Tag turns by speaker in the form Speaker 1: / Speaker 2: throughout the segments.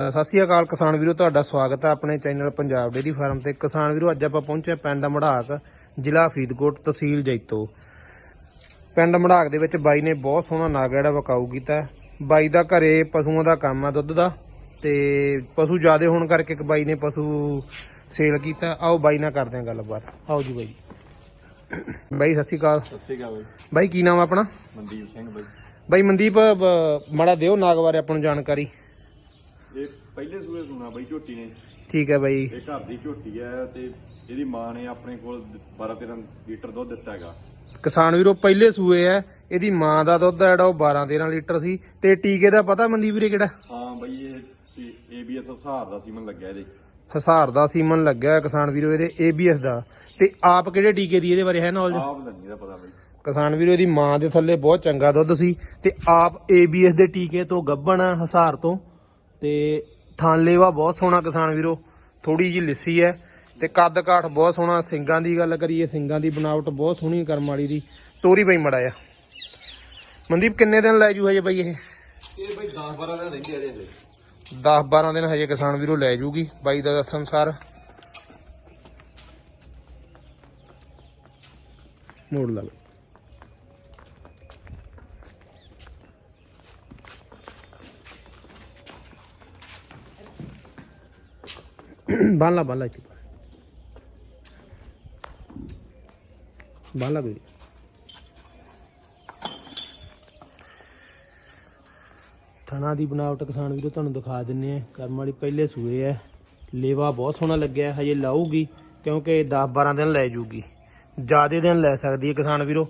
Speaker 1: ਸਤਿ ਸ਼੍ਰੀ ਅਕਾਲ ਕਿਸਾਨ ਵੀਰੋ ਤੁਹਾਡਾ ਸਵਾਗਤ ਹੈ ਆਪਣੇ ਚੈਨਲ ਪੰਜਾਬ ਡੇਰੀ ਫਾਰਮ ਤੇ। ਕਿਸਾਨ ਵੀਰੋ ਅੱਜ ਆਪਾਂ ਪਹੁੰਚੇ ਪਿੰਡ ਮੜਾਕ ਜ਼ਿਲ੍ਹਾ ਫਰੀਦਕੋਟ ਤਹਿਸੀਲ ਜੈਤੋ। ਪਿੰਡ ਮੜਾਕ ਦੇ ਵਿੱਚ ਬਾਈ ਨੇ ਬਹੁਤ ਸੋਹਣਾ ਨਾਗ ਜਿਹੜਾ ਵਕਾਊ ਕੀਤਾ। ਬਾਈ ਦਾ ਘਰੇ ਪਸ਼ੂਆਂ ਦਾ ਕੰਮ ਆ ਦੁੱਧ ਦਾ ਤੇ ਪਸ਼ੂ ਜ਼ਿਆਦੇ ਹੋਣ ਕਰਕੇ ਇੱਕ ਬਾਈ ਨੇ ਪਸ਼ੂ ਸੇਲ ਕੀਤਾ। ਆਓ ਬਾਈ ਨਾਲ ਕਰਦੇ ਹਾਂ ਗੱਲਬਾਤ। ਆਓ ਜੀ ਬਾਈ। ਬਾਈ ਸਤਿ ਸ਼੍ਰੀ ਅਕਾਲ।
Speaker 2: ਸਤਿ ਸ਼੍ਰੀ ਅਕਾਲ ਬਾਈ।
Speaker 1: ਬਾਈ ਕੀ ਨਾਮ ਆਪਣਾ?
Speaker 2: ਮਨਦੀਪ ਸਿੰਘ ਬਾਈ।
Speaker 1: ਬਾਈ ਮਨਦੀਪ ਮਾੜਾ ਦਿਓ ਨਾਗ ਬਾਰੇ ਆਪਾਂ ਨੂੰ ਜਾਣਕਾਰੀ।
Speaker 2: ਇਹ ਪਹਿਲੇ ਸੂਏ ਸੁਣਾ ਬਾਈ ਝੋਟੀ ਨੇ।
Speaker 1: ਠੀਕ ਹੈ ਬਾਈ।
Speaker 2: ਇਹ ਘਰ ਦੀ ਝੋਟੀ ਹੈ ਤੇ ਇਹਦੀ ਮਾਂ ਨੇ ਆਪਣੇ ਕੋਲ 12 13 ਲੀਟਰ ਦੁੱਧ ਦਿੱਤਾ ਹੈਗਾ।
Speaker 1: ਕਿਸਾਨ ਵੀਰੋ ਪਹਿਲੇ ਸੂਏ ਐ ਇਹਦੀ ਮਾਂ ਦਾ ਦੁੱਧ ਜਿਹੜਾ ਉਹ 12 13 ਲੀਟਰ ਸੀ। ਤੇ ਟੀਕੇ ਦਾ ਪਤਾ ਮਨਦੀਪ ਵੀਰੇ ਕਿਹੜਾ?
Speaker 2: ਹਾਂ ਬਾਈ ਇਹ ਏਬੀਐਸ ਹਸਾਰ ਦਾ ਸੀਮਨ ਲੱਗਿਆ ਇਹਦੇ।
Speaker 1: ਹਸਾਰ ਦਾ ਸੀਮਨ ਲੱਗਿਆ ਕਿਸਾਨ ਵੀਰੋ ਇਹਦੇ ABS ਦਾ। ਤੇ ਆਪ ਕਿਹੜੇ ਟੀਕੇ ਦੀ ਇਹਦੇ ਬਾਰੇ ਹੈ ਨੌਲੇਜ
Speaker 2: ਆਪ ਦਾ ਪਤਾ ਬਾਈ।
Speaker 1: ਕਿਸਾਨ ਵੀਰੋ ਇਹਦੀ ਮਾਂ ਦੇ ਥੱਲੇ ਬਹੁਤ ਚੰਗਾ ਦੁੱਧ ਸੀ ਤੇ ਆਪ ABS ਦੇ ਟੀਕੇ ਤੋਂ ਗੱਭਣ ਹਸਾਰ ਤੋਂ। ਤੇ ਥਣ ਲੇਵਾ ਬਹੁਤ ਸੋਹਣਾ ਕਿਸਾਨ ਵੀਰੋ ਥੋੜੀ ਜੀ ਲਿੱਸੀ ਹੈ ਤੇ ਕੱਦ ਕਾਠ ਬਹੁਤ ਸੋਹਣਾ ਸਿੰਗਾਂ ਦੀ ਗੱਲ ਕਰੀਏ ਸਿੰਗਾਂ ਦੀ ਬਣਾਵਟ ਬਹੁਤ ਸੋਹਣੀ ਕਰਮ ਵਾਲੀ ਦੀ ਤੋਰੀ ਬਈ ਮੜਾ ਆ ਮਨਦੀਪ ਕਿੰਨੇ ਦਿਨ ਲੈ ਜੂ ਹਜੇ ਬਈ ਇਹ?
Speaker 2: ਇਹ ਬਾਈ 10 12 ਦਿਨ ਰਹਿੰਦੇ ਇਹਦੇ ਹਲੇ
Speaker 1: 10 12 ਦਿਨ ਹਜੇ ਕਿਸਾਨ ਵੀਰੋ ਲੈ ਜੂਗੀ ਬਾਈ ਦਾ ਦੱਸਣ ਅਨੁਸਾਰ ਮੋੜ ਲਾ ਲਓ। ਬੰਨ ਲਾ ਬੰਨ ਲਾ ਥਣਾ ਦੀ ਬਣਾਵਟ ਕਿਸਾਨ ਵੀਰੋ ਤੁਹਾਨੂੰ ਦਿਖਾ ਦਿੰਨੇ ਆ ਕਰਮ ਵਾਲੀ ਪਹਿਲੇ ਸੂਏ ਐ ਲੇਵਾ ਬਹੁਤ ਸੋਹਣਾ ਲੱਗਿਆ ਹਜੇ ਲਾਊਗੀ ਕਿਉਂਕਿ 10 12 ਦਿਨ ਲੈ ਜੂਗੀ ਜਿਆਦੇ ਦਿਨ ਲੈ ਸਕਦੀ ਹੈ ਕਿਸਾਨ ਵੀਰੋ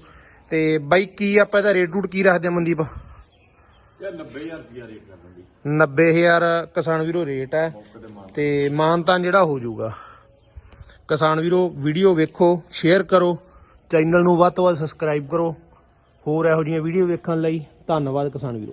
Speaker 1: ਤੇ ਬਾਈ ਕੀ ਆਪਾਂ ਇਹਦਾ ਰੇਟ ਰੂਟ ਕੀ ਰੱਖਦੇ ਆ ਮਨਦੀਪ
Speaker 2: ਯਾਰ 90000 ਰੁਪਿਆ ਰੇਟ ਕਰ ਦਿੰਦੀ।
Speaker 1: 90000 ਕਿਸਾਨ ਵੀਰੋ ਰੇਟ ਹੈ
Speaker 2: ਮੌਕੇ ਤੇ ਮਾਰ
Speaker 1: ਤੇ ਮਾਨਤਾਨ ਜਿਹੜਾ ਹੋ ਜਾਊਗਾ। ਕਿਸਾਨ ਵੀਰੋ ਵੀਡੀਓ ਵੇਖੋ ਸ਼ੇਅਰ ਕਰੋ ਚੈਨਲ ਨੂੰ ਵੱਧ ਤੋਂ ਵੱਧ ਸਬਸਕ੍ਰਾਈਬ ਕਰੋ। ਹੋਰ ਇਹੋ ਜਿਹੀਆਂ ਵੀਡੀਓ ਵੇਖਣ ਲਈ ਧੰਨਵਾਦ ਕਿਸਾਨ ਵੀਰੋ।